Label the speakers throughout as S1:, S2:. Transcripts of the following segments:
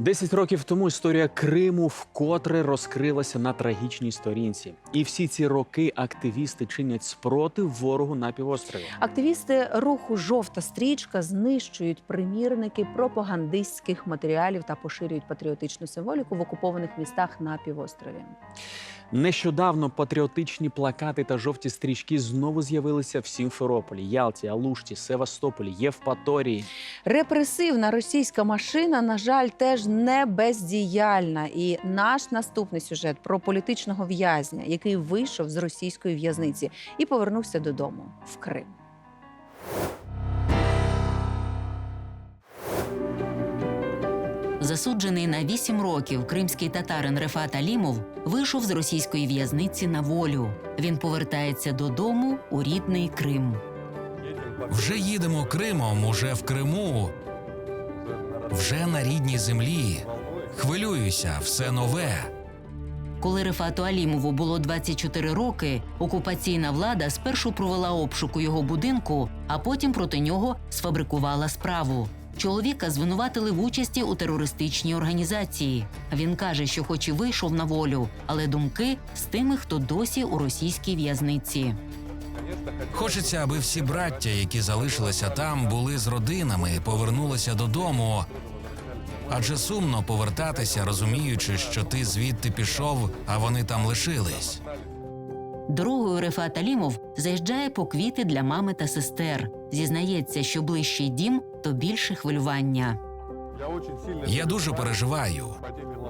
S1: Десять років тому історія Криму вкотре розкрилася на трагічній сторінці. І всі ці роки активісти чинять спротив ворогу на півострові.
S2: Активісти руху Жовта стрічка знищують примірники пропагандистських матеріалів та поширюють патріотичну символіку в окупованих містах на півострові.
S1: Нещодавно патріотичні плакати та жовті стрічки знову з'явилися в Сімферополі, Ялті, Алушті, Севастополі, Євпаторії.
S2: Репресивна російська машина, на жаль, теж не бездіяльна. І наш наступний сюжет про політичного в'язня, який вийшов з російської в'язниці і повернувся додому в Крим.
S3: Засуджений на 8 років кримський татарин Рефат Алімов вийшов з російської в'язниці на волю. Він повертається додому у рідний Крим.
S4: Вже їдемо Кримом, уже в Криму, вже на рідній землі. Хвилююся, все нове.
S3: Коли Рефату Алімову було 24 роки, окупаційна влада спершу провела обшук у його будинку, а потім проти нього сфабрикувала справу. Чоловіка звинуватили в участі у терористичній організації. Він каже, що хоч і вийшов на волю, але думки з тими, хто досі у російській в'язниці.
S4: Хочеться, аби всі браття, які залишилися там, були з родинами, повернулися додому. Адже сумно повертатися, розуміючи, що ти звідти пішов, а вони там лишились.
S3: Дорогою Рефат Алімов заїжджає по квіти для мами та сестер. Зізнається, що ближчий дім то більше хвилювання.
S4: Я дуже переживаю.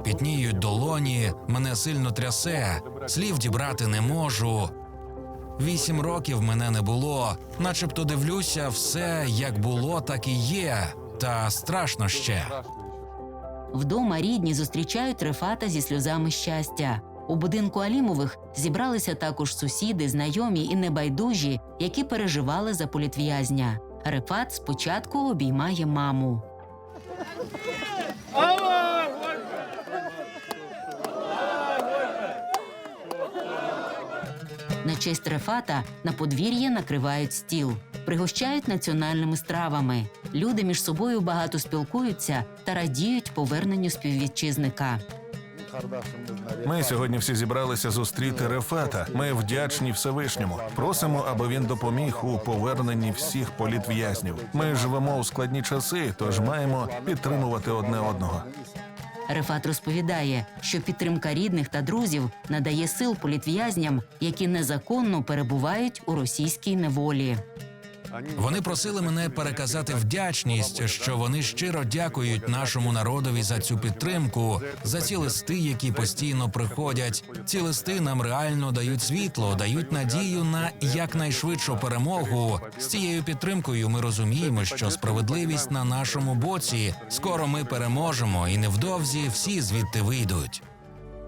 S4: Пітніють долоні, мене сильно трясе, слів дібрати не можу. Вісім років мене не було, начебто дивлюся, все як було, так і є. Та страшно ще.
S3: Вдома рідні зустрічають Рефата зі сльозами щастя. У будинку Алімових зібралися також сусіди, знайомі і небайдужі, які переживали за політв'язня. Рефат спочатку обіймає маму. На честь Рефата на подвір'ї накривають стіл, пригощають національними стравами. Люди між собою багато спілкуються та радіють поверненню співвітчизника.
S5: Ми сьогодні всі зібралися зустріти Рефата. Ми вдячні Всевишньому. Просимо, аби він допоміг у поверненні всіх політв'язнів. Ми живемо у складні часи, тож маємо підтримувати одне одного.
S3: Рефат розповідає, що підтримка рідних та друзів надає сил політв'язням, які незаконно перебувають у російській неволі.
S4: Вони просили мене переказати вдячність, що вони щиро дякують нашому народові за цю підтримку, за ці листи, які постійно приходять. Ці листи нам реально дають світло, дають надію на якнайшвидшу перемогу. З цією підтримкою ми розуміємо, що справедливість на нашому боці. Скоро ми переможемо, і невдовзі всі звідти вийдуть.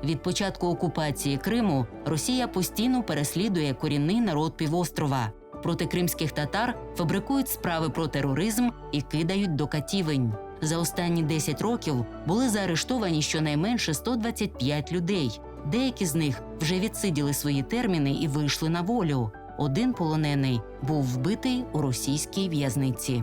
S3: Від початку окупації Криму Росія постійно переслідує корінний народ півострова. Проти кримських татар фабрикують справи про тероризм і кидають до катівень. За останні 10 років були заарештовані щонайменше 125 людей. Деякі з них вже відсиділи свої терміни і вийшли на волю. Один полонений був вбитий у російській в'язниці.